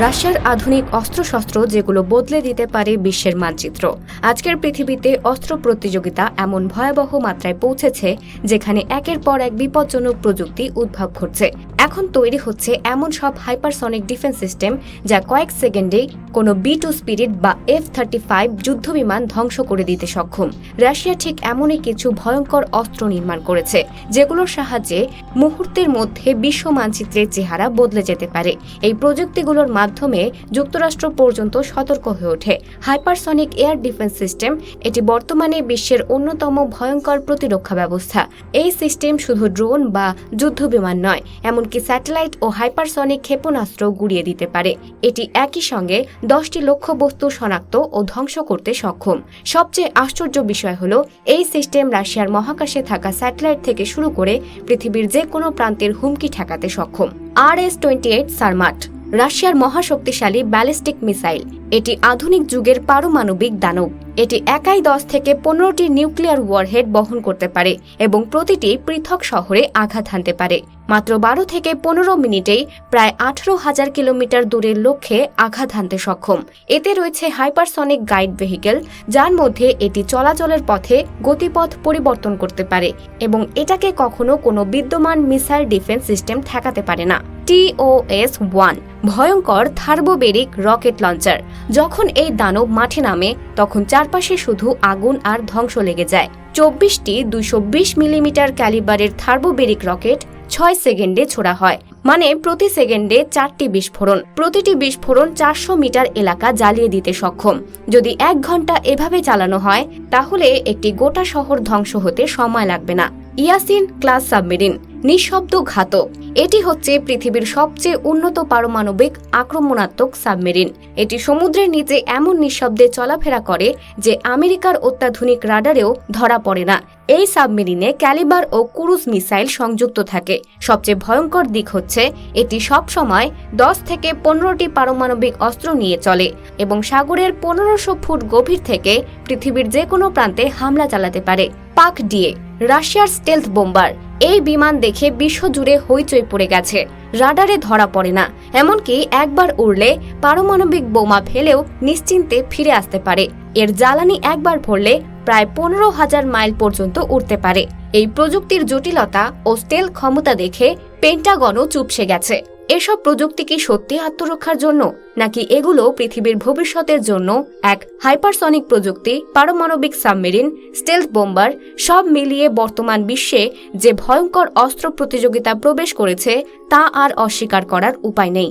রাশিয়ার আধুনিক অস্ত্রশস্ত্র যেগুলো বদলে দিতে পারে বিশ্বের মানচিত্র। আজকের পৃথিবীতে অস্ত্র প্রতিযোগিতা এমন ভয়াবহ মাত্রায় পৌঁছেছে, যেখানে একের পর এক বিপজ্জনক প্রযুক্তি উদ্ভব ঘটছে। এখন তৈরি হচ্ছে এমন সব হাইপারসনিক ডিফেন্স সিস্টেম যা কয়েক সেকেন্ডেই কোনো বি টু স্পিরিট বা এফ থার্টি ফাইভ যুদ্ধবিমান ধ্বংস করে দিতে সক্ষম। রাশিয়া ঠিক এমনই কিছু ভয়ঙ্কর অস্ত্র নির্মাণ করেছে, যেগুলোর সাহায্যে মুহূর্তের মধ্যে বিশ্ব মানচিত্রের চেহারা বদলে যেতে পারে। এই প্রযুক্তিগুলোর মাধ্যমে যুক্তরাষ্ট্র পর্যন্ত সতর্ক হয়ে ওঠে। হাইপারসনিক এয়ার ডিফেন্স সিস্টেম এটি বর্তমানে বিশ্বের অন্যতম ভয়ঙ্কর প্রতিরক্ষা ব্যবস্থা। এই সিস্টেম শুধু ড্রোন বা যুদ্ধবিমান নয়, এমনকি স্যাটেলাইট ও হাইপারসনিক ক্ষেপণাস্ত্র গুড়িয়ে দিতে পারে। এটি একই সঙ্গে দশটি লক্ষ্যবস্তু শনাক্ত ও ধ্বংস করতে সক্ষম। সবচেয়ে আশ্চর্য বিষয় হল, এই সিস্টেম রাশিয়ার মহাকাশে থাকা স্যাটেলাইট থেকে শুরু করে পৃথিবীর যে কোনো প্রান্তের হুমকি ঠেকাতে সক্ষম। R S twenty eight Sarmat রাশিয়ার মহাশক্তিশালী ব্যালিস্টিক মিসাইল। এটি আধুনিক যুগের পারমাণবিক দানব। এটি একাই দশ থেকে পনেরোটি নিউক্লিয়ার ওয়ারহেড বহন করতে পারে এবং প্রতিটি পৃথক শহরে আঘাত হানতে পারে। মাত্র বারো থেকে পনেরো মিনিটেই প্রায় আঠারো হাজার কিলোমিটার দূরের লক্ষ্যে আঘাত হানতে সক্ষম। এতে রয়েছে হাইপারসনিক গাইড ভেহিকেল, যার মধ্যে এটি চলাচলের পথে গতিপথ পরিবর্তন করতে পারে এবং এটাকে কখনো কোনো বিদ্যমান মিসাইল ডিফেন্স সিস্টেম ঠেকাতে পারে না। টিওএস ওয়ান ভয়ঙ্কর থার্বোবেরিক রকেট লঞ্চার। যখন এই দানব মাঠে নামে, তখন চারপাশে শুধু আগুন আর ধ্বংস লেগে যায়। চব্বিশটি বিশ মিলিমিটার ক্যালিবারের থার্বোবেরিক রকেট ছয় সেকেন্ডে ছোড়া হয়। মানে প্রতি সেকেন্ডে চারটি বিস্ফোরণ। প্রতিটি বিস্ফোরণ চারশো মিটার এলাকা জ্বালিয়ে দিতে সক্ষম। যদি এক ঘণ্টা এভাবে চালানো হয়, তাহলে একটি গোটা শহর ধ্বংস হতে সময় লাগবে না। Yasen class submarine. নিঃশব্দ ঘাতক এটি হচ্ছে পৃথিবীর সবচেয়ে উন্নত পারমাণবিক আক্রমণাত্মক সাবমেরিন। এটি সমুদ্রের নিচে এমন নিঃশব্দে চলাফেরা করে যে আমেরিকার অত্যাধুনিক রাডারেও ধরা পড়ে না। এই সাবমেরিনে ক্যালিবার ও ক্রুজ মিসাইল সংযুক্ত থাকে। সবচেয়ে ভয়ঙ্কর দিক হচ্ছে, এটি সব সময় দশ থেকে পনেরোটি পারমাণবিক অস্ত্র নিয়ে চলে এবং সাগরের পনেরোশো ফুট গভীর থেকে পৃথিবীর যে কোনো প্রান্তে হামলা চালাতে পারে। পাক ডিএ, রাশিয়ার স্টেলথ বোম্বার। এই বিমান দেখে বিশ্বজুড়ে হইচই পড়ে গেছে। রাডারে ধরা পড়ে না। এমনকি একবার উড়লে পারমাণবিক বোমা ফেলেও নিশ্চিন্তে ফিরে আসতে পারে। এর জ্বালানি একবার ভরলে প্রায় পনেরো হাজার মাইল পর্যন্ত উড়তে পারে। এই প্রযুক্তির জটিলতা ও স্টেল ক্ষমতা দেখে পেন্টাগনও চুপসে গেছে। এসব প্রযুক্তি কি সত্যি আত্মরক্ষার জন্য, নাকি এগুলো পৃথিবীর ভবিষ্যতের জন্য এক হাইপারসনিক প্রযুক্তি, পারমাণবিক সাবমেরিন, স্টেলথ বোম্বার, সব মিলিয়ে বর্তমান বিশ্বে যে ভয়ঙ্কর অস্ত্র প্রতিযোগিতা প্রবেশ করেছে তা আর অস্বীকার করার উপায় নেই।